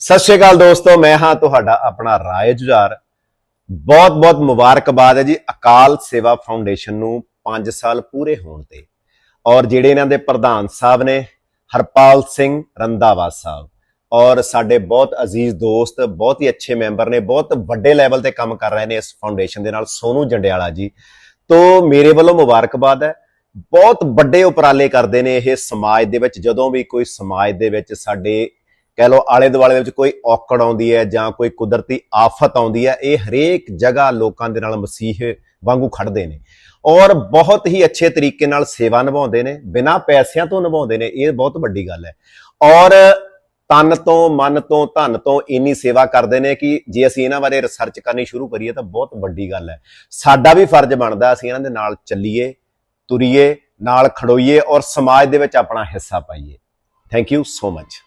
ਸਤਿ ਸ਼੍ਰੀ ਅਕਾਲ ਦੋਸਤੋ, ਮੈਂ ਹਾਂ ਤੁਹਾਡਾ ਆਪਣਾ ਰਾਏ ਜੁਝਾਰ। ਬਹੁਤ-ਬਹੁਤ ਮੁਬਾਰਕਬਾਦ ਹੈ ਜੀ ਅਕਾਲ ਸੇਵਾ ਫਾਊਂਡੇਸ਼ਨ ਨੂੰ 5 ਸਾਲ ਪੂਰੇ ਹੋਣ ਤੇ। ਔਰ ਜਿਹੜੇ ਇਹਨਾਂ ਦੇ ਪ੍ਰਧਾਨ ਸਾਹਿਬ ਨੇ, ਹਰਪਾਲ ਸਿੰਘ ਰੰਦਾਵਾ ਸਾਹਿਬ। ਔਰ ਸਾਡੇ ਬਹੁਤ ਅਜ਼ੀਜ਼ ਦੋਸਤ, ਬਹੁਤ ਹੀ ਅੱਛੇ ਮੈਂਬਰ ਨੇ, ਬਹੁਤ ਵੱਡੇ ਲੈਵਲ ਤੇ ਕੰਮ ਕਰ ਰਹੇ ਨੇ ਇਸ ਫਾਊਂਡੇਸ਼ਨ ਦੇ ਨਾਲ, ਸੋਨੂ ਜੰਡਿਆਲਾ ਜੀ। ਤੋਂ ਮੇਰੇ ਵੱਲੋਂ ਮੁਬਾਰਕਬਾਦ ਹੈ। ਬਹੁਤ ਵੱਡੇ ਉਪਰਾਲੇ ਕਰਦੇ ਨੇ ਇਹ ਸਮਾਜ ਦੇ ਵਿੱਚ, ਜਦੋਂ ਵੀ ਕੋਈ ਸਮਾਜ ਦੇ ਵਿੱਚ ਸਾਡੇ ਕਹਿ ਲਓ ਆਲੇ ਦੁਆਲੇ ਦੇ ਵਿੱਚ ਕੋਈ ਔਕੜ ਆਉਂਦੀ ਹੈ ਜਾਂ ਕੋਈ ਕੁਦਰਤੀ ਆਫਤ ਆਉਂਦੀ ਹੈ, ਇਹ ਹਰੇਕ ਜਗ੍ਹਾ ਲੋਕਾਂ ਦੇ ਨਾਲ ਮਸੀਹ ਵਾਂਗੂ ਖੜਦੇ ਨੇ ਔਰ ਬਹੁਤ ਹੀ ਅੱਛੇ ਤਰੀਕੇ ਨਾਲ ਸੇਵਾ ਨਿਭਾਉਂਦੇ ਨੇ, ਬਿਨਾਂ ਪੈਸਿਆਂ ਤੋਂ ਨਿਭਾਉਂਦੇ ਨੇ, ਇਹ ਬਹੁਤ ਵੱਡੀ ਗੱਲ ਹੈ ਔਰ ਤਨ ਤੋਂ ਮਨ ਤੋਂ ਧਨ ਤੋਂ ਇੰਨੀ ਸੇਵਾ ਕਰਦੇ ਨੇ ਕਿ ਜੇ ਅਸੀਂ ਇਹਨਾਂ ਬਾਰੇ ਰਿਸਰਚ ਕਰਨੀ ਸ਼ੁਰੂ ਕਰੀਏ ਤਾਂ ਬਹੁਤ ਵੱਡੀ ਗੱਲ ਹੈ ਸਾਡਾ ਵੀ ਫਰਜ਼ ਬਣਦਾ ਅਸੀਂ ਇਹਨਾਂ ਦੇ ਨਾਲ ਚੱਲੀਏ, ਤੁਰੀਏ, ਨਾਲ ਖੜੋਈਏ ਔਰ ਸਮਾਜ ਦੇ ਵਿੱਚ ਆਪਣਾ ਹਿੱਸਾ ਪਾਈਏ। Thank you so much